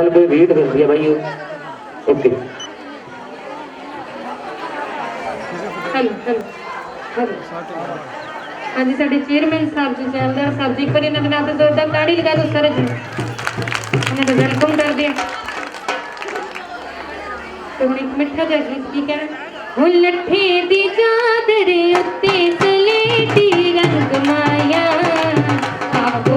ਨਾਲ ਕੋਈ ਰੀਡ ਹੁੰਦੀ ਹੈ bye okay. Hello hello hello. ਹਾਂਜੀ, ਸਾਡੇ ਚੇਅਰਮੈਨ ਸਾਹਿਬ ਜੀ ਜੈਲਦਾਰ ਸਾਹਿਬ ਜੀ, ਇੱਕ ਵਾਰੀ ਇਹਨਾਂ ਦੇ ਨਾਲ ਜ਼ੋਰਦਾਰ ਤਾੜੀ ਲਗਾ ਦਿਓ ਸਾਰੇ ਜੀ। ਉਹਨਾਂ ਦਾ ਵੈਲਕਮ ਕਰਦੇ ਆ ਤੇ ਹੁਣ ਇੱਕ ਮਿੱਠਾ ਜਿਹਾ ਗੀਤ ਕੀ ਕਹਿਣਾ? ਹੁਣ ਲੱਠੇ ਦੀ ਚਾਦਰ ਉੱਤੇ ਸਲੇਟੀ ਰੰਗ ਮਾਇਆ। ਆਵੋ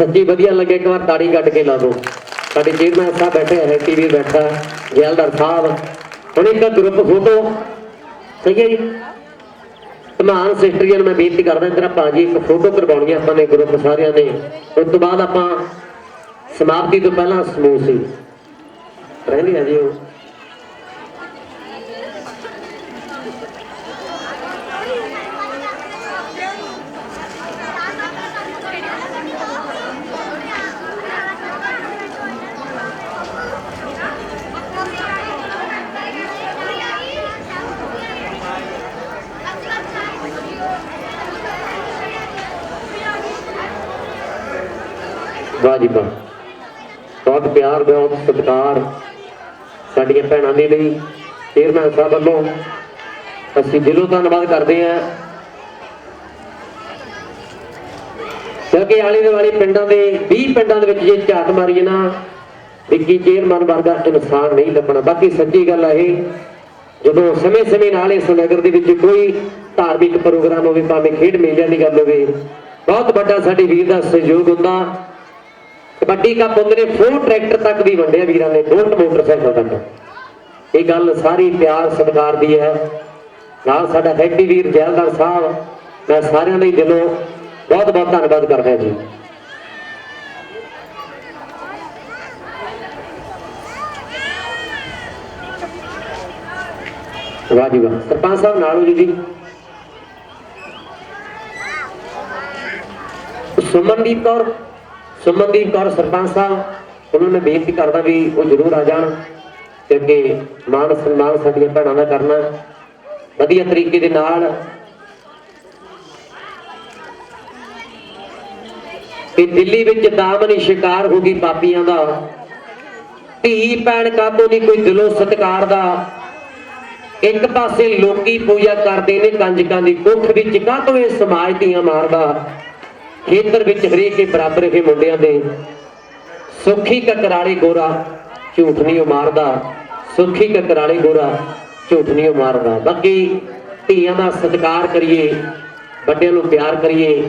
ਇਹ ਵਧੀਆ ਲੱਗੇ, ਇੱਕ ਵਾਰ ਤਾੜੀ ਕੱਢ ਕੇ ਲਾ ਦਿਓ। ਸਾਡੇ ਚੇਅਰਮੈਨ ਸਾਹਿਬ ਬੈਠੇ ਹੈ ਟੀਵੀ ਬੈਠਾ, ਜੈਲਦਾਰ ਸਾਹਿਬ। ਹੁਣ ਇੱਕ ਗਰੁੱਪ ਫੋਟੋ ਸਹੀ ਹੈ ਜੀ? ਤਮਾਨ ਸਿਸਟਰੀਆਂ ਨੂੰ ਮੈਂ ਬੇਨਤੀ ਕਰਦਾ ਤੇਰਾ ਭਾਜੀ ਇੱਕ ਫੋਟੋ ਕਰਵਾਉਣੀ ਆਪਾਂ ਨੇ ਗਰੁੱਪ ਸਾਰਿਆਂ ਨੇ। ਉਸ ਤੋਂ ਬਾਅਦ ਆਪਾਂ ਸਮਾਪਤੀ ਤੋਂ ਪਹਿਲਾਂ ਸਮੂਹ ਸੀ। ਰਹਿੰਦੀ ਹੈ ਜੀ ਉਹ। ਵਾਹ ਬਹੁਤ ਪਿਆਰ ਬਹੁਤ ਸਤਿਕਾਰ ਸਾਡੀਆਂ ਭੈਣਾਂ ਦੇ ਲਈ ਚੇਅਰਮੈਨ ਸਾਹਿਬ ਵੱਲੋਂ। ਅਸੀਂ ਦਿਲੋਂ ਧੰਨਵਾਦ ਕਰਦੇ ਹਾਂ। ਕਿਉਂਕਿ ਆਲੇ ਦੁਆਲੇ ਪਿੰਡਾਂ ਦੇ 20 ਪਿੰਡਾਂ ਦੇ ਵਿੱਚ ਜੇ ਝਾਤ ਮਾਰੀਏ ਨਾ, ਵਿੱਕੀ ਚੇਅਰਮੈਨ ਵਰਗਾ ਇਨਸਾਨ ਨਹੀਂ ਲੱਭਣਾ। ਬਾਕੀ ਸੱਚੀ ਗੱਲ ਹੈ ਇਹ, ਜਦੋਂ ਸਮੇਂ-ਸਮੇਂ ਨਾਲ ਇਸ ਨਗਰ ਦੇ ਵਿੱਚ ਕੋਈ ਧਾਰਮਿਕ ਪ੍ਰੋਗਰਾਮ ਹੋਵੇ, ਭਾਵੇਂ ਖੇਡ ਮੇਲਿਆਂ ਦੀ ਗੱਲ ਹੋਵੇ, ਬਹੁਤ ਵੱਡਾ ਸਾਡੇ ਵੀਰ ਦਾ ਸਹਿਯੋਗ ਹੁੰਦਾ। ਕਬੱਡੀ ਕੱਪ ਹੁੰਦੇ ਨੇ ਫੋਰ ਟਰੈਕਟਰ ਤੱਕ ਵੀ ਵੰਡਿਆ ਵੀਰਾਂ ਨੇ ਬੁਲਟ ਮੋਟਰਸਾਈਕਲ ਤੱਕ। ਇਹ ਗੱਲ ਸਾਰੀ ਪਿਆਰ, ਸਤਿਕਾਰ ਦੀ ਹੈ। ਨਾਲ ਸਾਡਾ ਹੈਪੀ ਵੀਰ ਜੈਲਦਾਰ ਸਾਹਿਬ, ਮੈਂ ਸਾਰਿਆਂ ਦਾ ਦਿਲੋਂ ਬਹੁਤ ਬਹੁਤ ਧੰਨਵਾਦ ਕਰਦਾ ਜੀ। ਵਾਹ ਜੀ ਵਾਹ। ਸਰਪੰਚ ਸਾਹਿਬ ਨਾਲ ਹੋ ਜੀ ਜੀ। ਸੁਮਨਦੀਪ ਕੌਰ ਸੁਮਨਦੀਪ ਕੌਰ ਸਰਪੰਚ ਸਾਹਿਬ, ਉਹਨਾਂ ਨੇ ਬੇਨਤੀ ਕਰਦਾ ਵੀ ਉਹ ਜ਼ਰੂਰ ਆ ਜਾਣ ਕਿਉਂਕਿ ਮਾਨ ਸਨਮਾਨ ਸਾਡੀਆਂ ਭੈਣਾਂ ਦਾ ਕਰਨਾ। ਵਧੀਆ ਤਰੀਕੇ ਦੇ ਨਾਲ ਤੇ ਦਿੱਲੀ ਵਿੱਚ ਦਾਮਨੀ ਸ਼ਿਕਾਰ ਹੋ ਗਈ ਪਾਪੀਆਂ ਦਾ। ਧੀ ਭੈਣ ਕਾਤੋਂ ਨਹੀਂ, ਕੋਈ ਦਿਲੋਂ ਸਤਿਕਾਰ ਦਾ। ਇੱਕ ਪਾਸੇ ਲੋਕੀ ਪੂਜਾ ਕਰਦੇ ਨੇ, ਕੰਜਕਾਂ ਦੀ ਕੁੱਖ ਵਿੱਚ ਕਾਹਤੋਂ ਇਹ ਸਮਾਜ ਦੀਆਂ ਮਾਰਦਾ ਖੇਤਰ ਵਿੱਚ ਹਰੇਕ ਦੇ ਬਰਾਬਰ ਇਹ ਮੁੰਡਿਆਂ ਦੇ ਸੁਖੀ ਕਕਰਾਲੀ ਗੋਰਾ ਝੂਠ ਨਹੀਂ ਉਹ ਮਾਰਦਾ, ਸੁਖੀ ਕਕਰਾਲੇ ਗੋਰਾ ਝੂਠ ਨਹੀਂ ਉਹ ਮਾਰਦਾ। ਬਾਕੀ ਧੀਆਂ ਦਾ ਸਤਿਕਾਰ ਕਰੀਏ, ਵੱਡਿਆਂ ਨੂੰ ਪਿਆਰ ਕਰੀਏ।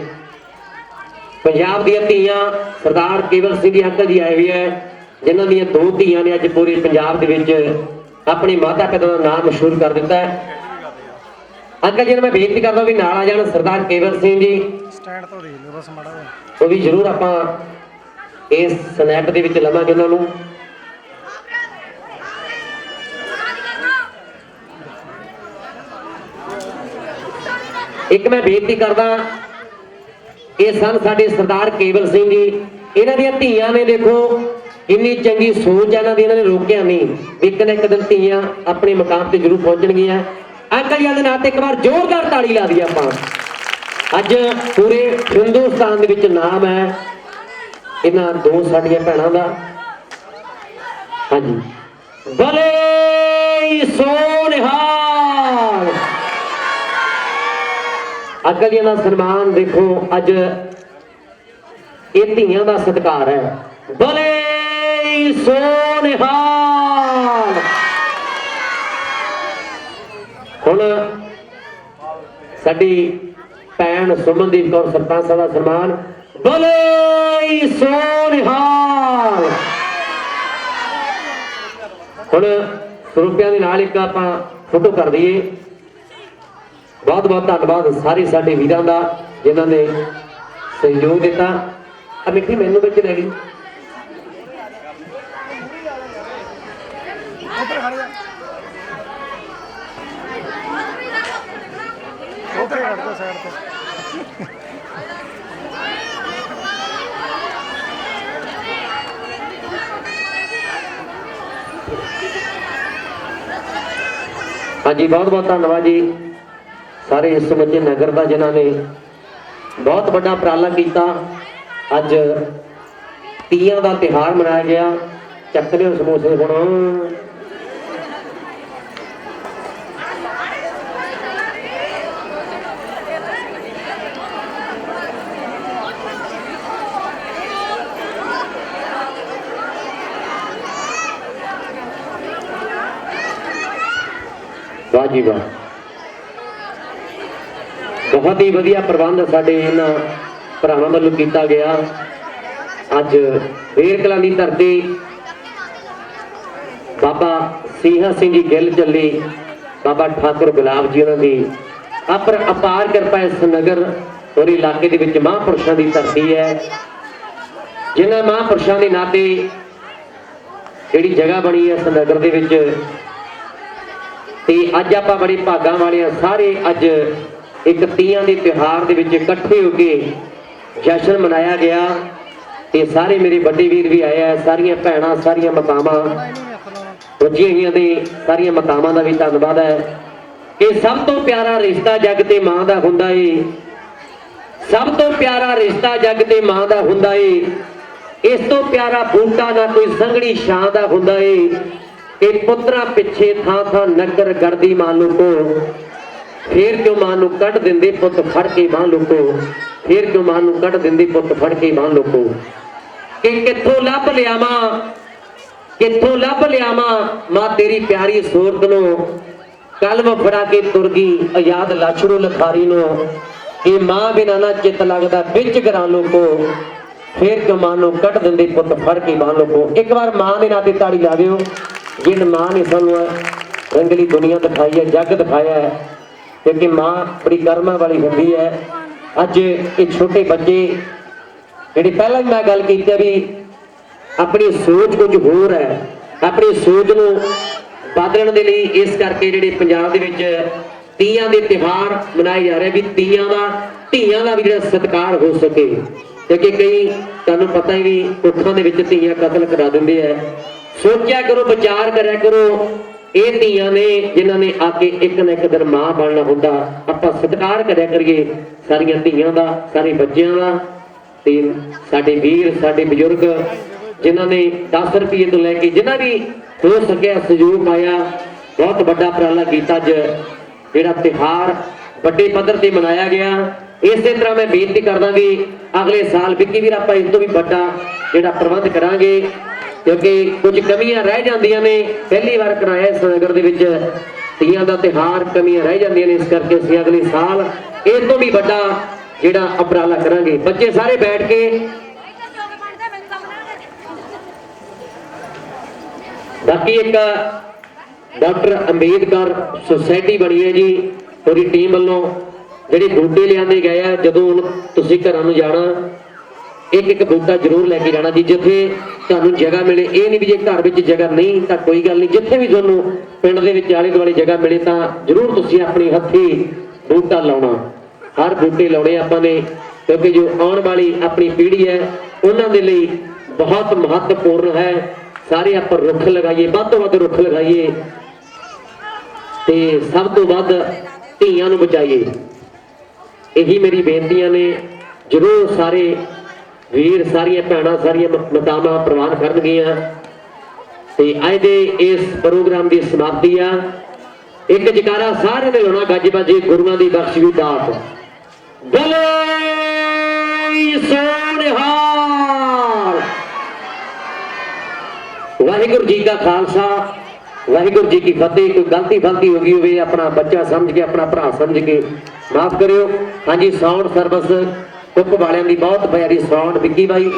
ਪੰਜਾਬ ਦੀਆਂ ਧੀਆਂ ਸਰਦਾਰ ਕੇਵਲ ਸਿੰਘ ਜੀ ਅੰਕਲ ਜੀ ਆਏ ਹੋਏ ਹੈ ਜਿਨ੍ਹਾਂ ਦੀਆਂ ਦੋ ਧੀਆਂ ਨੇ ਅੱਜ ਪੂਰੇ ਪੰਜਾਬ ਦੇ ਵਿੱਚ ਆਪਣੀ ਮਾਤਾ ਪਿਤਾ ਦਾ ਨਾਮ ਮਸ਼ਹੂਰ ਕਰ ਦਿੱਤਾ ਹੈ। ਅੰਕਲ ਜੀ ਨੂੰ ਮੈਂ ਬੇਨਤੀ ਕਰਦਾ ਵੀ ਨਾਲ ਆ ਜਾਣ ਸਰਦਾਰ ਕੇਵਲ ਸਿੰਘ ਜੀ। ਸਟੈਂਡ ਤੋਂ ਦੇਖ ਲਿਓ ਬਸ ਮਾੜਾ ਜਿਹਾ। ਉਹ ਵੀ ਜ਼ਰੂਰ ਆਪਾਂ ਇਸ ਸਨੈਪ ਦੇ ਵਿੱਚ ਲਵਾਂਗੇ ਉਹਨਾਂ ਨੂੰ। ਇੱਕ ਮੈਂ ਬੇਨਤੀ ਕਰਦਾ ਇਹ ਸਨ ਸਾਡੇ ਸਰਦਾਰ ਕੇਵਲ ਸਿੰਘ ਜੀ। ਇਹਨਾਂ ਦੀਆਂ ਧੀਆਂ ਨੇ ਦੇਖੋ ਇੰਨੀ ਚੰਗੀ ਸੋਚ ਹੈ ਇਹਨਾਂ ਦੀ ਇਹਨਾਂ ਨੇ ਰੋਕਿਆ ਨਹੀਂ। ਵੀ ਇੱਕ ਨਾ ਇੱਕ ਦਿਨ ਧੀਆਂ ਆਪਣੇ ਮਕਾਮ ਤੇ ਜ਼ਰੂਰ ਪਹੁੰਚਣਗੀਆਂ। ਅੰਕਲ ਜੀ ਦੇ ਨਾਂ ਤੇ ਇੱਕ ਵਾਰ ਜ਼ੋਰਦਾਰ ਤਾੜੀ ਲਾ ਦਈਏ ਆਪਾਂ। ਅੱਜ ਪੂਰੇ ਹਿੰਦੁਸਤਾਨ ਦੇ ਵਿੱਚ ਨਾਮ ਹੈ। ਇਹਨਾਂ ਦੋ ਸਾਡੀਆਂ ਭੈਣਾਂ ਦਾ। ਹਾਂਜੀ। ਬਲੇ ਸੋਨਿਹਾਲ ਅਕਲੀਆਂ ਦਾ ਸਨਮਾਨ ਦੇਖੋ, ਅੱਜ ਇਹ ਧੀਆਂ ਦਾ ਸਤਿਕਾਰ ਹੈ। ਬਲੇ ਸੋਨਿਹਾਲ ਹੁਣ ਸਾਡੀ ਭੈਣ ਸੁਮਨਦੀਪ ਕੌਰ ਸਰਪੰਚ ਸਾਹਿਬ ਦਾ ਸਨਮਾਨ ਬਲੇ ਸੋਨਿਹਾਲ। ਹੁਣ ਸਰੂਪਿਆਂ ਦੇ ਨਾਲ ਇੱਕ ਆਪਾਂ ਫੋਟੋ ਕਰ ਦਈਏ। ਬਹੁਤ ਬਹੁਤ ਧੰਨਵਾਦ ਸਾਰੇ ਸਾਡੇ ਵੀਰਾਂ ਦਾ ਜਿਨ੍ਹਾਂ ਨੇ ਸਹਿਯੋਗ ਦਿੱਤਾ। ਆ ਮਿੱਠੀ ਮੈਨੂੰ ਵਿੱਚ ਲੈ ਗਈ ਉੱਧਰ ਖੜ ਜਾ ਉੱਧਰ ਖੜ ਜਾ ਸਾਈਡ ਤੇ। ਹਾਂਜੀ ਬਹੁਤ ਬਹੁਤ ਧੰਨਵਾਦ ਜੀ। ਸਾਰੇ ਇਸ ਸਮੁੱਚੇ ਨਗਰ ਦਾ ਜਿਨ੍ਹਾਂ ਨੇ ਬਹੁਤ ਵੱਡਾ ਉਪਰਾਲਾ ਕੀਤਾ। ਅੱਜ ਤੀਆਂ ਦਾ ਤਿਹਾਰ ਮਨਾਇਆ ਗਿਆ। ਚੱਕ ਲਿਓ ਸਮੋਸੇ ਹੁਣ। ਵਾਹ ਜੀ ਵਾਹ ਬਹੁਤ ਹੀ ਵਧੀਆ ਪ੍ਰਬੰਧ ਸਾਡੇ ਇਹਨਾਂ ਭਰਾਵਾਂ ਵੱਲੋਂ ਕੀਤਾ ਗਿਆ। ਅੱਜ ਵੇਰ ਕਲਾਂ ਦੀ ਧਰਤੀ ਬਾਬਾ ਸਿੰਘਾ ਸਿੰਘ ਜੀ ਗਿੱਲ ਚੱਲੀ। ਬਾਬਾ ਠਾਕੁਰ ਗੁਲਾਬ ਜੀ ਉਹਨਾਂ ਦੀ ਅਪਰ ਅਪਾਰ ਕਿਰਪਾ ਇਸ ਨਗਰ ਔਰ ਇਲਾਕੇ ਦੇ ਵਿੱਚ ਮਹਾਂਪੁਰਸ਼ਾਂ ਦੀ ਧਰਤੀ ਹੈ। ਜਿਨ੍ਹਾਂ ਮਹਾਂਪੁਰਸ਼ਾਂ ਦੇ ਨਾਤੇ ਜਿਹੜੀ ਜਗ੍ਹਾ ਬਣੀ ਹੈ ਇਸ ਨਗਰ ਦੇ ਵਿੱਚ ਤੇ ਅੱਜ ਆਪਾਂ ਬੜੇ ਭਾਗਾਂ ਵਾਲੇ ਆ ਸਾਰੇ ਅੱਜ ਇੱਕ ਤੀਆਂ ਦੇ ਤਿਉਹਾਰ ਦੇ ਵਿੱਚ ਇਕੱਠੇ ਹੋ ਕੇ ਜਸ਼ਨ ਮਨਾਇਆ ਗਿਆ ਤੇ ਸਾਰੇ ਮੇਰੇ ਵੱਡੇ ਵੀਰ ਵੀ ਆਏ ਆ, ਸਾਰੀਆਂ ਭੈਣਾਂ, ਸਾਰੀਆਂ ਮਾਤਾਵਾਂ ਇਹਨੂੰ ਰੁੱਝੀਆਂ ਹੋਈਆਂ ਦੇ ਸਾਰੀਆਂ ਮਾਤਾਵਾਂ ਦਾ ਵੀ ਧੰਨਵਾਦ ਹੈ। ਕਿ ਸਭ ਤੋਂ ਪਿਆਰਾ ਰਿਸ਼ਤਾ ਜੱਗ ਤੇ ਮਾਂ ਦਾ ਹੁੰਦਾ ਏ। ਸਭ ਤੋਂ ਪਿਆਰਾ ਰਿਸ਼ਤਾ ਜੱਗ ਤੇ ਮਾਂ ਦਾ ਹੁੰਦਾ ਏ। ਇਸ ਤੋਂ ਪਿਆਰਾ ਬੂਟਾ ਨਾ ਕੋਈ ਸੰਘਣੀ ਛਾਂ ਦਾ ਹੁੰਦਾ ਏ। ਕਿ ਪੁੱਤਰਾਂ ਪਿੱਛੇ ਥਾਂ ਥਾਂ ਨਗਰ ਗੜਦੀ ਮਾਂ ਲੋਕੋ ਫੇਰ ਕਿਉਂ ਮਾਂ ਨੂੰ ਕੱਢ ਦਿੰਦੇ ਪੁੱਤ ਫੜ ਕੇ ਮਾਂ ਲੋਕੋ ਫੇਰ ਕਿਉਂ ਮਾਂ ਨੂੰ ਕੱਢ ਦਿੰਦੇ ਪੁੱਤ ਫੜ ਕੇ ਮਾਂ ਲੋਕੋ ਕਿ। ਕਿੱਥੋਂ ਲੱਭ ਲਿਆਵਾਂ? ਕਿੱਥੋਂ ਲੱਭ ਲਿਆਵਾਂ? ਮਾਂ ਤੇਰੀ ਪਿਆਰੀ ਸੂਰਤ ਨੂੰ। ਕਲਮ ਫੜਾ ਕੇ ਤੁਰ ਗਈ ਆਜ਼ਾਦ ਲਾਛੜੋ ਲਖਾਰੀ ਨੂੰ। ਇਹ ਮਾਂ ਬਿਨਾਂ ਨਾ ਚਿੱਤ ਲੱਗਦਾ ਵਿੱਚ ਘਰਾਂ ਲੋਕੋ ਫੇਰ ਕਿਉਂ ਮਾਂ ਨੂੰ ਕੱਢ ਦਿੰਦੇ ਪੁੱਤ ਫੜ ਕੇ ਮਾਂ ਲੋਕੋ ਇੱਕ ਵਾਰ ਮਾਂ ਦੇ ਨਾਂ ਤੇ ਤਾੜੀ ਲਾ ਦਿਓ ਜਿਨ ਮਾਂ ਨੇ ਸਾਨੂੰ ਰੰਗਲੀ ਦੁਨੀਆ ਦਿਖਾਈ ਹੈ, ਜੱਗ ਦਿਖਾਇਆ ਹੈ ਕਿਉਂਕਿ ਮਾਂ ਬੜੀ ਕਰਮਾਂ ਵਾਲੀ ਹੁੰਦੀ ਹੈ। ਅੱਜ ਇਹ ਛੋਟੇ ਬੱਚੇ ਜਿਹੜੀ ਪਹਿਲਾਂ ਵੀ ਮੈਂ ਗੱਲ ਕੀਤੀ ਵੀ ਆਪਣੀ ਸੋਚ ਕੁਝ ਹੋਰ ਹੈ, ਆਪਣੀ ਸੋਚ ਨੂੰ ਬਦਲਣ ਦੇ ਲਈ ਇਸ ਕਰਕੇ ਜਿਹੜੇ ਪੰਜਾਬ ਦੇ ਵਿੱਚ ਤੀਆਂ ਦੇ ਤਿਉਹਾਰ ਮਨਾਏ ਜਾ ਰਹੇ ਵੀ ਤੀਆਂ ਦਾ, ਧੀਆਂ ਦਾ ਵੀ ਜਿਹੜਾ ਸਤਿਕਾਰ ਹੋ ਸਕੇ। ਕਿਉਂਕਿ ਕਈ ਤੁਹਾਨੂੰ ਪਤਾ ਹੀ ਵੀ ਕੁੱਖਾਂ ਦੇ ਵਿੱਚ ਧੀਆਂ ਕਤਲ ਕਰਾ ਦਿੰਦੇ ਆ। ਸੋਚਿਆ ਕਰੋ, ਵਿਚਾਰ ਕਰਿਆ ਕਰੋ। ਇਹ ਧੀਆਂ ਨੇ, ਜਿਨ੍ਹਾਂ ਨੇ ਆ ਕੇ ਇੱਕ ਨਾ ਇੱਕ ਦਿਨ ਮਾਂ ਬਣਨਾ ਹੁੰਦਾ, ਆਪਾਂ ਸਤਿਕਾਰ ਕਰਿਆ ਕਰੀਏ ਸਾਰੀਆਂ ਧੀਆਂ ਦਾ, ਸਾਰੇ ਬੱਚਿਆਂ ਦਾ। ਤੇ ਸਾਡੇ ਵੀਰ, ਸਾਡੇ ਬਜ਼ੁਰਗ, ਜਿਨ੍ਹਾਂ ਨੇ 10 ਰੁਪਏ ਤੋਂ ਲੈ ਕੇ ਜਿਨ੍ਹਾਂ ਵੀ ਹੋ ਸਕਿਆ ਸਹਿਯੋਗ ਪਾਇਆ, ਬਹੁਤ ਵੱਡਾ ਉਪਰਾਲਾ ਕੀਤਾ ਅੱਜ। ਜਿਹੜਾ ਤਿਹਾਰ ਵੱਡੇ ਪੱਧਰ ਤੇ ਮਨਾਇਆ ਗਿਆ, ਇਸੇ ਤਰ੍ਹਾਂ ਮੈਂ ਬੇਨਤੀ ਕਰਦਾ ਵੀ ਅਗਲੇ ਸਾਲ ਵਿੱਕੀ ਵੀਰ ਆਪਾਂ ਇਸ ਤੋਂ ਵੀ ਵੱਡਾ ਜਿਹੜਾ ਪ੍ਰਬੰਧ ਕਰਾਂਗੇ। ਕਿਉਂਕਿ ਕੁਝ ਕਮੀਆਂ ਰਹਿ ਜਾਂਦੀਆਂ ਨੇ, ਪਹਿਲੀ ਵਾਰ ਕਰਾਇਆ ਇਸ ਨਗਰ ਦੇ ਵਿੱਚ। ਤੀਆਂ ਦਾ ਤਿਹਾਰ ਕਮੀਆਂ ਰਹਿ ਜਾਂਦੀਆਂ ਨੇ, ਇਸ ਕਰਕੇ ਅਸੀਂ ਅਗਲੇ ਸਾਲ ਇਹ ਤੋਂ ਵੀ ਵੱਡਾ ਜਿਹੜਾ ਉਪਰਾਲਾ ਕਰਾਂਗੇ। ਬੱਚੇ ਸਾਰੇ ਬੈਠ ਕੇ ਬਾਕੀ ਇੱਕ ਡਾਕਟਰ ਅੰਬੇਦਕਰ ਸੁਸਾਇਟੀ ਬਣੀ ਹੈ ਜੀ। ਪੂਰੀ ਟੀਮ ਵੱਲੋਂ ਜਿਹੜੇ ਬੂਟੇ ਲਿਆਂਦੇ ਗਏ ਆ, ਜਦੋਂ ਹੁਣ ਤੁਸੀਂ ਘਰਾਂ ਨੂੰ ਜਾਣਾ ਇੱਕ ਇੱਕ ਬੂਟਾ ਜ਼ਰੂਰ ਲੈ ਕੇ ਜਾਣਾ ਜੀ। ਜਿੱਥੇ ਤੁਹਾਨੂੰ ਜਗ੍ਹਾ ਮਿਲੇ, ਇਹ ਨਹੀਂ ਵੀ ਜੇ ਘਰ ਵਿੱਚ ਜਗ੍ਹਾ ਨਹੀਂ, ਤਾਂ ਕੋਈ ਗੱਲ ਨਹੀਂ। ਜਿੱਥੇ ਵੀ ਤੁਹਾਨੂੰ ਪਿੰਡ ਦੇ ਵਿੱਚ ਆਲੇ ਦੁਆਲੇ ਜਗ੍ਹਾ ਮਿਲੇ, ਤਾਂ ਜ਼ਰੂਰ ਤੁਸੀਂ ਆਪਣੀ ਹੱਥੀ ਬੂਟਾ ਲਾਉਣਾ। ਹਰ ਬੂਟੇ ਲਾਉਣੇ ਆਪਾਂ ਨੇ, ਕਿਉਂਕਿ ਜੋ ਆਉਣ ਵਾਲੀ ਆਪਣੀ ਪੀੜ੍ਹੀ ਹੈ, ਉਹਨਾਂ ਦੇ ਲਈ ਬਹੁਤ ਮਹੱਤਵਪੂਰਨ ਹੈ। ਸਾਰੇ ਆਪਾਂ ਰੁੱਖ ਲਗਾਈਏ, ਵੱਧ ਤੋਂ ਵੱਧ ਰੁੱਖ ਲਗਾਈਏ, ਤੇ ਸਭ ਤੋਂ ਵੱਧ ਧੀਆਂ ਨੂੰ ਬਚਾਈਏ। ਇਹੀ ਮੇਰੀ ਬੇਨਤੀਆਂ ਨੇ। ਜ਼ਰੂਰ ਸਾਰੇ ਵੀਰ ਸਾਰੀਆਂ ਭੈਣਾਂ ਸਾਰੀਆਂ ਮ- ਪ੍ਰਵਾਨ ਕਰਨਗੀਆਂ। ਤੇ ਅੱਜ ਦੇ ਇਸ ਪ੍ਰੋਗਰਾਮ ਦੀ ਸਮਾਪਤੀ ਆ। ਇੱਕ ਜਕਾਰਾ ਸਾਰਿਆਂ ਦੇ ਹੋਣਾ ਗੱਜ ਬਾਜੇ ਗੁਰੂਆਂ ਦੀ ਬਖਸ਼ੀ ਹੋਈ ਦਾਤ। ਬੋਲੇ ਸੋਨਿਹਾਰ ਵਾਹਿਗੁਰੂ ਜੀ ਕਾ ਖਾਲਸਾ, ਵਾਹਿਗੁਰੂ ਜੀ ਕੀ ਫਤਿਹ। ਕੋਈ ਗਲਤੀ ਫਲਤੀ ਹੋ ਗਈ ਹੋਵੇ, ਆਪਣਾ ਬੱਚਾ ਸਮਝ ਕੇ, ਆਪਣਾ ਭਰਾ ਸਮਝ ਕੇ, ਮਾਫ ਕਰਿਓ। ਹਾਂਜੀ, ਸਾਊਂਡ ਸਰਵਿਸ ਕੁੱਕ ਵਾਲਿਆਂ ਦੀ ਬਹੁਤ ਪਿਆਰੀ ਸਾਊਂਡ ਵਿੱਕੀ ਬਾਈ।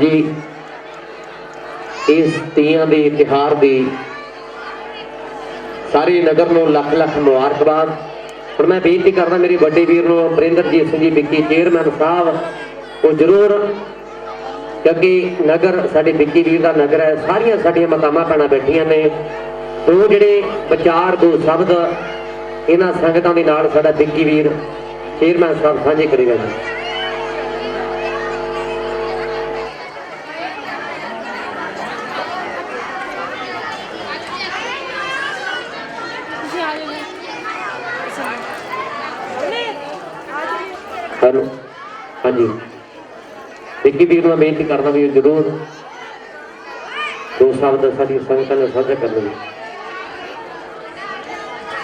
ਹਾਂਜੀ ਇਸ ਤੀਆਂ ਦੇ ਤਿਹਾਰ ਦੀ ਸਾਰੇ ਨਗਰ ਨੂੰ ਲੱਖ ਲੱਖ ਮੁਬਾਰਕਬਾਦ। ਹੁਣ ਮੈਂ ਬੇਨਤੀ ਕਰਦਾ ਮੇਰੇ ਵੱਡੇ ਵੀਰ ਨੂੰ ਅਮਰਿੰਦਰਜੀਤ ਸਿੰਘ ਜੀ, ਵਿੱਕੀ, ਚੇਅਰਮੈਨ ਸਾਹਿਬ, ਉਹ ਜ਼ਰੂਰ ਕਿਉਂਕਿ ਨਗਰ, ਸਾਡੇ ਵਿੱਕੀ ਵੀਰ ਦਾ ਨਗਰ ਹੈ, ਸਾਰੀਆਂ ਸਾਡੀਆਂ ਮਾਤਾਵਾਂ ਭੈਣਾਂ ਬੈਠੀਆਂ ਨੇ। ਉਹ ਜਿਹੜੇ ਵਿਚਾਰ, ਦੋ ਸ਼ਬਦ, ਇਹਨਾਂ ਸੰਗਤਾਂ ਦੇ ਨਾਲ ਸਾਡਾ ਵਿੱਕੀ ਵੀਰ, ਚੇਅਰਮੈਨ ਸਾਹਿਬ ਸਾਂਝੇ ਕਰੇਗਾ ਜੀ ਹੈਲੋ ਹਾਂਜੀ ਵਿੱਕੀ ਵੀਰ ਨੂੰ ਮੈਂ ਬੇਨਤੀ ਕਰਦਾ ਵੀ ਜ਼ਰੂਰ ਦੋ ਸ਼ਬਦ ਸਾਡੀ ਸੰਗਤਾਂ ਨਾਲ ਸਾਂਝਾ ਕਰਨਗੇ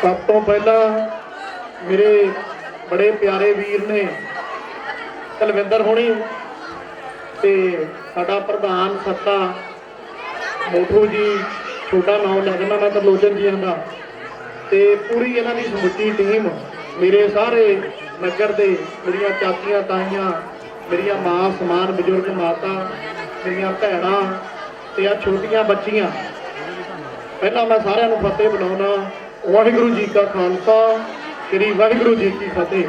ਸਭ ਤੋਂ ਪਹਿਲਾਂ ਮੇਰੇ ਬੜੇ ਪਿਆਰੇ ਵੀਰ ਨੇ ਕਲਵਿੰਦਰ ਹੋਣੀ ਤੇ ਸਾਡਾ ਪ੍ਰਧਾਨ ਸੱਤਾ ਮੋਠੂ ਜੀ, ਛੋਟਾ ਨਾਮ ਲੱਗਣਾ ਮੈਂ ਤਰਲੋਚਨ ਜੀ ਦਾ ਤੇ ਪੂਰੀ ਇਹਨਾਂ ਦੀ ਸਮੁੱਚੀ ਟੀਮ ਮੇਰੇ ਸਾਰੇ ਨਗਰ ਦੇ ਮੇਰੀਆਂ ਚਾਚੀਆਂ ਤਾਈਆਂ ਮੇਰੀਆਂ ਮਾਂ ਸਮਾਨ ਬਜ਼ੁਰਗ ਮਾਤਾ ਮੇਰੀਆਂ ਭੈਣਾਂ ਤੇ ਆ ਛੋਟੀਆਂ ਬੱਚੀਆਂ। ਪਹਿਲਾਂ ਮੈਂ ਸਾਰਿਆਂ ਨੂੰ ਫਤਿਹ ਬੁਲਾਉਣਾ। ਵਾਹਿਗੁਰੂ ਜੀ ਕਾ ਖਾਲਸਾ ਸ੍ਰੀ ਵਾਹਿਗੁਰੂ ਜੀ ਕੀ ਫਤਿਹ।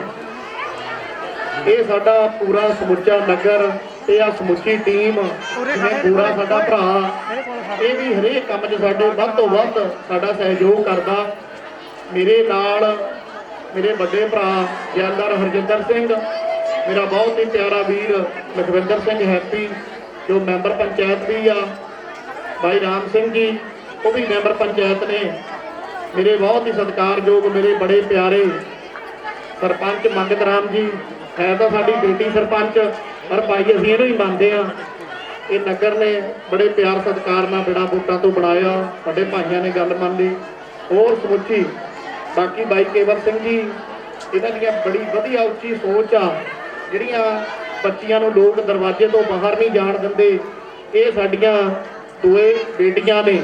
ਇਹ ਸਾਡਾ ਪੂਰਾ ਸਮੁੱਚਾ ਨਗਰ ਤੇ ਆ ਸਮੁੱਚੀ ਟੀਮ ਜਿਵੇਂ ਪੂਰਾ ਸਾਡਾ ਭਰਾ ਇਹ ਵੀ ਹਰੇਕ ਕੰਮ 'ਚ ਸਾਡੇ ਵੱਧ ਤੋਂ ਵੱਧ ਸਾਡਾ ਸਹਿਯੋਗ ਕਰਦਾ। ਮੇਰੇ ਨਾਲ ਮੇਰੇ ਵੱਡੇ ਭਰਾ ਜੈਲਦਾਰ ਹਰਜਿੰਦਰ ਸਿੰਘ ਮੇਰਾ ਬਹੁਤ ਹੀ ਪਿਆਰਾ ਵੀਰ ਲਖਵਿੰਦਰ ਸਿੰਘ ਹੈਪੀ, ਜੋ ਮੈਂਬਰ ਪੰਚਾਇਤ ਵੀ ਆ, ਭਾਈ ਰਾਮ ਸਿੰਘ ਜੀ, ਉਹ ਵੀ ਮੈਂਬਰ ਪੰਚਾਇਤ ਨੇ। ਮੇਰੇ ਬਹੁਤ ਹੀ ਸਤਿਕਾਰਯੋਗ ਮੇਰੇ ਬੜੇ ਪਿਆਰੇ ਸਰਪੰਚ ਮੰਗਤ ਰਾਮ ਜੀ, ਹੈ ਤਾਂ ਸਾਡੀ ਬੇਟੀ ਸਰਪੰਚ, ਪਰ ਭਾਈ ਅਸੀਂ ਇਹਨੂੰ ਹੀ ਮੰਨਦੇ ਆ ਇਹ ਨਗਰ ਨੇ ਬੜੇ ਪਿਆਰ ਸਤਿਕਾਰ ਨਾਲ ਬਿੜਾ ਬੂਟਾਂ ਤੋਂ ਬਣਾਇਆ, ਵੱਡੇ ਭਾਈਆਂ ਨੇ ਗੱਲ ਮੰਨ ਲਈ। ਹੋਰ ਸਮੁੱਚੀ ਬਾਕੀ ਬਾਈ ਕੇਵਰ ਸਿੰਘ ਜੀ, ਇਹਨਾਂ ਦੀਆਂ ਬੜੀ ਵਧੀਆ ਉੱਚੀ ਸੋਚ ਆ। ਜਿਹੜੀਆਂ ਬੱਚੀਆਂ ਨੂੰ ਲੋਕ ਦਰਵਾਜ਼ੇ ਤੋਂ ਬਾਹਰ ਨਹੀਂ ਜਾਣ ਦਿੰਦੇ, ਇਹ ਸਾਡੀਆਂ ਦੋਏ ਬੇਟੀਆਂ ਨੇ।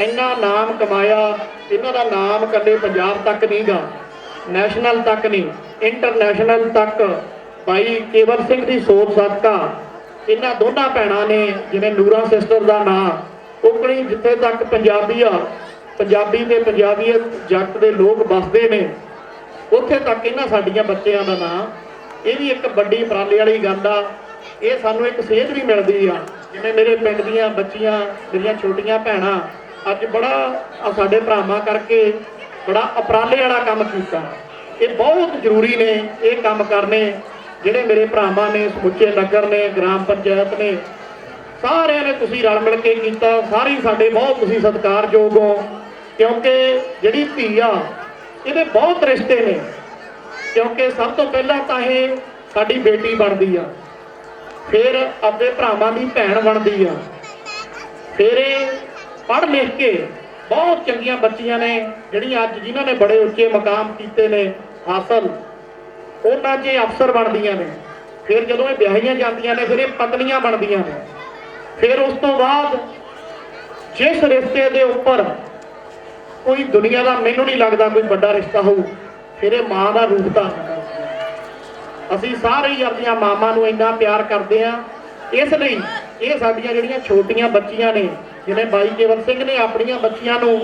ਇੰਨਾ ਨਾਮ ਕਮਾਇਆ, ਇਹਨਾਂ ਦਾ ਨਾਮ ਕੱਲੇ ਪੰਜਾਬ ਤੱਕ ਨਹੀਂਗਾ ਨੈਸ਼ਨਲ ਤੱਕ ਨਹੀਂ ਇੰਟਰਨੈਸ਼ਨਲ ਤੱਕ। ਭਾਈ ਕੇਵਲ ਸਿੰਘ ਦੀ ਸੋਚ ਸਦਕਾ ਇਹਨਾਂ ਦੋਨਾਂ ਭੈਣਾਂ ਨੇ, ਜਿਵੇਂ ਨੂਰਾ ਸਿਸਟਰ ਦਾ ਨਾਮ ਉਕਣੀ ਜਿੱਥੇ ਤੱਕ ਪੰਜਾਬੀ ਆ, ਪੰਜਾਬੀ ਤੇ ਪੰਜਾਬੀਅਤ ਜੱਟ ਦੇ ਲੋਕ ਵਸਦੇ ਨੇ, ਉੱਥੇ ਤੱਕ ਇਹਨਾਂ ਸਾਡੀਆਂ ਬੱਚਿਆਂ ਦਾ ਨਾਮ ਇਹ ਵੀ ਇੱਕ ਵੱਡੀ ਉਪਰਾਲੇ ਵਾਲੀ ਗੱਲ ਆ। ਇਹ ਸਾਨੂੰ ਇੱਕ ਸੇਧ ਵੀ ਮਿਲਦੀ ਆ। ਜਿਵੇਂ ਮੇਰੇ ਪਿੰਡ ਦੀਆਂ ਬੱਚੀਆਂ, ਮੇਰੀਆਂ ਛੋਟੀਆਂ ਭੈਣਾਂ, ਅੱਜ ਬੜਾ ਸਾਡੇ ਭਰਾਵਾਂ ਕਰਕੇ ਬੜਾ ਉਪਰਾਲੇ ਵਾਲਾ ਕੰਮ ਕੀਤਾ। ਇਹ ਬਹੁਤ ਜ਼ਰੂਰੀ ਨੇ ਇਹ ਕੰਮ ਕਰਨੇ, ਜਿਹੜੇ ਮੇਰੇ ਭਰਾਵਾਂ ਨੇ, ਸਮੁੱਚੇ ਨਗਰ ਨੇ, ਗ੍ਰਾਮ ਪੰਚਾਇਤ ਨੇ। ਸਾਰਿਆਂ ਨੇ ਤੁਸੀਂ ਰਲ ਮਿਲ ਕੇ ਕੀਤਾ। ਸਾਰੇ ਸਾਡੇ ਬਹੁਤ ਤੁਸੀਂ ਸਤਿਕਾਰਯੋਗ ਹੋ। ਕਿਉਂਕਿ ਜਿਹੜੀ ਧੀ ਆ, ਇਹਦੇ ਬਹੁਤ ਰਿਸ਼ਤੇ ਨੇ। ਕਿਉਂਕਿ ਸਭ ਤੋਂ ਪਹਿਲਾਂ ਤਾਂ ਇਹ ਸਾਡੀ ਬੇਟੀ ਬਣਦੀ ਆ। ਫਿਰ ਆਪਣੇ ਭਰਾਵਾਂ ਦੀ ਭੈਣ ਬਣਦੀ ਆ। ਫਿਰ ਇਹ ਪੜ੍ਹ ਲਿਖ ਕੇ ਬਹੁਤ ਚੰਗੀਆਂ ਬੱਚੀਆਂ ਨੇ, ਜਿਹੜੀਆਂ ਅੱਜ ਜਿਨ੍ਹਾਂ ਨੇ ਬੜੇ ਉੱਚੇ ਮਕਾਮ ਕੀਤੇ ਨੇ ਹਾਸਲ। ਉਹਨਾਂ 'ਚ ਇਹ ਅਫਸਰ ਬਣਦੀਆਂ ਨੇ। ਫਿਰ ਜਦੋਂ ਇਹ ਵਿਆਹੀਆਂ ਜਾਂਦੀਆਂ ਨੇ, ਫਿਰ ਇਹ ਪਤਨੀਆਂ ਬਣਦੀਆਂ ਨੇ। ਫਿਰ ਉਸ ਤੋਂ ਬਾਅਦ ਜਿਸ ਰਿਸ਼ਤੇ ਦੇ ਉੱਪਰ ਕੋਈ ਦੁਨੀਆ ਦਾ ਮੈਨੂੰ ਨਹੀਂ ਲੱਗਦਾ ਕੋਈ ਵੱਡਾ ਰਿਸ਼ਤਾ ਹੋਊ। ਫਿਰ ਇਹ ਮਾਂ ਦਾ ਰੂਪ ਧਾਰਨ ਕਰਦੀ ਅਸੀਂ ਸਾਰੇ ਹੀ ਆਪਣੀਆਂ ਮਾਵਾਂ ਨੂੰ ਇੰਨਾ ਪਿਆਰ ਕਰਦੇ ਆ ਇਸ ਲਈ ਇਹ ਸਾਡੀਆਂ ਜਿਹੜੀਆਂ ਛੋਟੀਆਂ ਬੱਚੀਆਂ ਨੇ, ਜਿਵੇਂ ਬਾਈ ਕੇਵਲ ਸਿੰਘ ਨੇ ਆਪਣੀਆਂ ਬੱਚੀਆਂ ਨੂੰ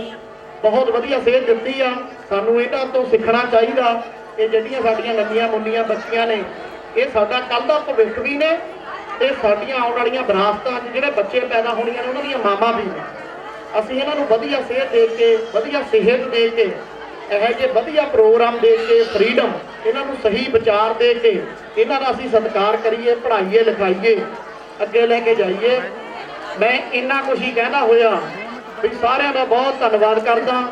ਬਹੁਤ ਵਧੀਆ ਸੇਧ ਦਿੱਤੀ ਆ, ਸਾਨੂੰ ਇਹਨਾਂ ਤੋਂ ਸਿੱਖਣਾ ਚਾਹੀਦਾ ਕਿ ਜਿਹੜੀਆਂ ਸਾਡੀਆਂ ਨਵੀਆਂ ਮੁੰਡੀਆਂ ਬੱਚੀਆਂ ਨੇ, ਇਹ ਸਾਡਾ ਕੱਲ ਦਾ ਭਵਿੱਖ ਵੀ ਨੇ ਤੇ ਸਾਡੀਆਂ ਆਉਣ ਵਾਲੀਆਂ ਵਿਰਾਸਤਾਂ 'ਚ ਜਿਹੜੇ ਬੱਚੇ ਪੈਦਾ ਹੋਣੀਆਂ ਨੇ, ਉਹਨਾਂ ਦੀਆਂ ਮਾਵਾਂ ਵੀ ਨੇ। ਅਸੀਂ ਇਹਨਾਂ ਨੂੰ ਵਧੀਆ ਸਿਹਤ ਦੇ ਕੇ, ਵਧੀਆ ਸਿਹਤ ਦੇ ਕੇ ਇਹੋ ਜਿਹੇ ਵਧੀਆ ਪ੍ਰੋਗਰਾਮ ਦੇ ਕੇ ਫਰੀडम ਇਹਨਾਂ ਨੂੰ ਸਹੀ ਵਿਚਾਰ ਦੇ ਕੇ, ਇਹਨਾਂ ਦਾ ਅਸੀਂ ਸਤਿਕਾਰ ਕਰੀਏ, ਪੜ੍ਹਾਈਏ, ਲਿਖਾਈਏ, ਅੱਗੇ ਲੈ ਕੇ ਜਾਈਏ। ਮੈਂ ਇੰਨਾ ਕੁਝ ਹੀ ਕਹਿਣਾ ਹੋਇਆ ਵੀ ਸਾਰਿਆਂ ਦਾ ਬਹੁਤ ਧੰਨਵਾਦ ਕਰਦਾ।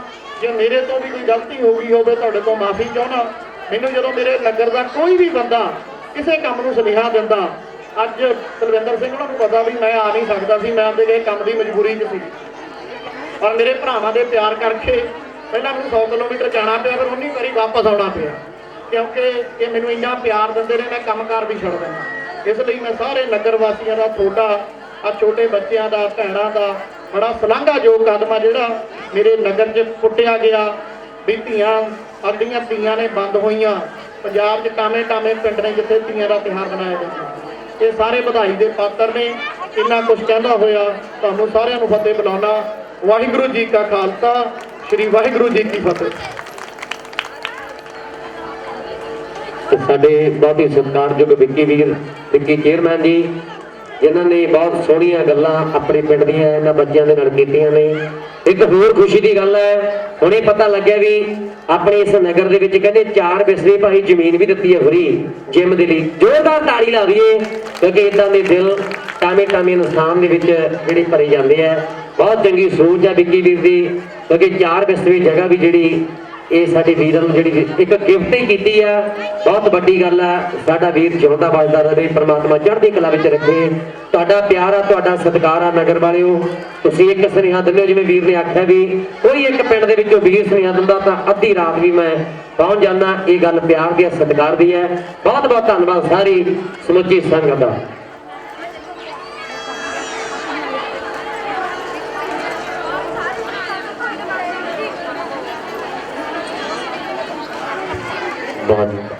ਜੇ ਮੇਰੇ ਤੋਂ ਵੀ ਕੋਈ ਗਲਤੀ ਹੋ ਗਈ ਹੋਵੇ, ਤੁਹਾਡੇ ਤੋਂ ਮਾਫੀ ਚਾਹੁੰਦਾ। ਮੈਨੂੰ ਜਦੋਂ ਮੇਰੇ ਨਗਰ ਦਾ ਕੋਈ ਵੀ ਬੰਦਾ ਕਿਸੇ ਕੰਮ ਨੂੰ ਸੁਨੇਹਾ ਦਿੰਦਾ, ਅੱਜ ਕੁਲਵਿੰਦਰ ਸਿੰਘ ਉਹਨਾਂ ਨੂੰ ਪਤਾ ਵੀ ਮੈਂ ਆ ਨਹੀਂ ਸਕਦਾ ਸੀ, ਮੈਂ ਆਪਦੇ ਕੰਮ ਦੀ ਮਜਬੂਰੀ 'ਚ ਸੀ। ਪਰ ਮੇਰੇ ਭਰਾਵਾਂ ਦੇ ਪਿਆਰ ਕਰਕੇ ਪਹਿਲਾਂ ਮੈਨੂੰ 100 ਕਿਲੋਮੀਟਰ ਜਾਣਾ ਪਿਆ, ਫਿਰ ਉਨੀ ਵਾਰੀ ਵਾਪਸ ਆਉਣਾ ਪਿਆ। ਕਿਉਂਕਿ ਇਹ ਮੈਨੂੰ ਇੰਨਾ ਪਿਆਰ ਦਿੰਦੇ ਨੇ, ਮੈਂ ਕੰਮਕਾਰ ਵੀ ਛੱਡ ਦਿੰਦਾ ਇਸ ਲਈ ਮੈਂ ਸਾਰੇ ਨਗਰ ਵਾਸੀਆਂ ਦਾ, ਤੁਹਾਡਾ, ਆ ਛੋਟੇ ਬੱਚਿਆਂ ਦਾ, ਭੈਣਾਂ ਦਾ ਬੜਾ ਸ਼ਲਾਘਾਯੋਗ ਕਦਮ ਆ ਜਿਹੜਾ ਮੇਰੇ ਨਗਰ 'ਚ ਪੁੱਟਿਆ ਗਿਆ। ਵੀ ਧੀਆਂ ਅੱਧੀਆਂ ਧੀਆਂ ਨੇ ਬੰਦ ਹੋਈਆਂ। ਪੰਜਾਬ 'ਚ ਟਾਵੇਂ ਟਾਵੇਂ ਪਿੰਡ ਨੇ ਜਿੱਥੇ ਧੀਆਂ ਦਾ ਤਿਉਹਾਰ ਮਨਾਇਆ ਜਾਂਦਾ ਇਹ ਸਾਰੇ ਵਧਾਈ ਦੇ ਪਾਤਰ ਨੇ। ਇੰਨਾ ਕੁਝ ਕਹਿੰਦਾ ਹੋਇਆ, ਤੁਹਾਨੂੰ ਸਾਰਿਆਂ ਨੂੰ ਫਤਿਹ ਬੁਲਾਉਣਾ ਵਾਹਿਗੁਰੂ ਜੀ ਕਾ ਖਾਲਸਾ। ਸ੍ਰੀ ਵਾਹਿਗੁਰੂ ਜੀ ਕੀ ਫਤਿਹ। ਸਾਡੇ ਬਹੁਤ ਹੀ ਸਤਿਕਾਰਯੋਗ ਵਿੱਕੀ ਵੀਰ, ਵਿੱਕੀ ਚੇਅਰਮੈਨ ਜੀ, ਜਿਨ੍ਹਾਂ ਨੇ ਬਹੁਤ ਸੋਹਣੀਆਂ ਗੱਲਾਂ ਆਪਣੇ ਪਿੰਡ ਦੀਆਂ ਇਹਨਾਂ ਬੱਚਿਆਂ ਦੇ ਨਾਲ ਕੀਤੀਆਂ ਨੇ। ਇੱਕ ਹੋਰ ਖੁਸ਼ੀ ਦੀ ਗੱਲ ਹੈ, ਹੁਣੇ ਪਤਾ ਲੱਗਿਆ ਵੀ ਆਪਣੇ ਇਸ ਨਗਰ ਦੇ ਵਿੱਚ ਕਹਿੰਦੇ ਚਾਰ ਬਿਸਰੇ ਭਾਈ ਜ਼ਮੀਨ ਵੀ ਦਿੱਤੀ ਹੈ ਫਰੀ ਜਿਮ ਦੇ ਲਈ। ਜ਼ੋਰਦਾਰ ਤਾੜੀ ਲਾ ਦਈਏ, ਕਿਉਂਕਿ ਇਦਾਂ ਦੇ ਦਿਲ ਟਾਵੇਂ ਟਾਵੇਂ ਇਨਸਾਨ ਦੇ ਵਿੱਚ ਜਿਹੜੇ ਭਰੇ ਜਾਂਦੇ ਆ। ਬਹੁਤ ਚੰਗੀ ਸੋਚ ਹੈ ਵਿੱਕੀ ਵੀਰ ਦੀ, ਕਿਉਂਕਿ ਚਾਰ ਬਿਸਰੇ ਜਗ੍ਹਾ ਵੀ ਜਿਹੜੀ ਇਹ ਸਾਡੇ ਵੀਰਾਂ ਨੂੰ ਜਿਹੜੀ ਇੱਕ ਗਿਫਟ ਹੀ ਕੀਤੀ ਆ। ਬਹੁਤ ਵੱਡੀ ਗੱਲ ਆ, ਸਾਡਾ ਵੀਰ ਜਿਉਂਦਾ ਵੱਜਦਾ ਰਹੇ, ਪ੍ਰਮਾਤਮਾ ਚੜ੍ਹਦੀ ਕਲਾ ਵਿੱਚ ਰੱਖੇ। ਤੁਹਾਡਾ ਪਿਆਰ ਆ, ਤੁਹਾਡਾ ਸਤਿਕਾਰ ਆ ਨਗਰ ਵਾਲਿਓ। ਤੁਸੀਂ ਇੱਕ ਸੁਨੇਹਾ ਦਿੰਦੇ ਹੋ, ਜਿਵੇਂ ਵੀਰ ਨੇ ਆਖਿਆ ਵੀ ਕੋਈ ਇੱਕ ਪਿੰਡ ਦੇ ਵਿੱਚੋਂ ਵੀਰ ਸੁਨੇਹਾ ਦਿੰਦਾ ਤਾਂ ਅੱਧੀ ਰਾਤ ਵੀ ਮੈਂ ਪਹੁੰਚ ਜਾਂਦਾ। ਇਹ ਗੱਲ ਪਿਆਰ ਦੀ ਹੈ ਸਤਿਕਾਰ ਦੀ ਹੈ ਬਹੁਤ ਬਹੁਤ ਧੰਨਵਾਦ ਸਾਰੀ ਸਮੁੱਚੀ ਸੰਗਤ ਦਾ। ਬਹੁਤ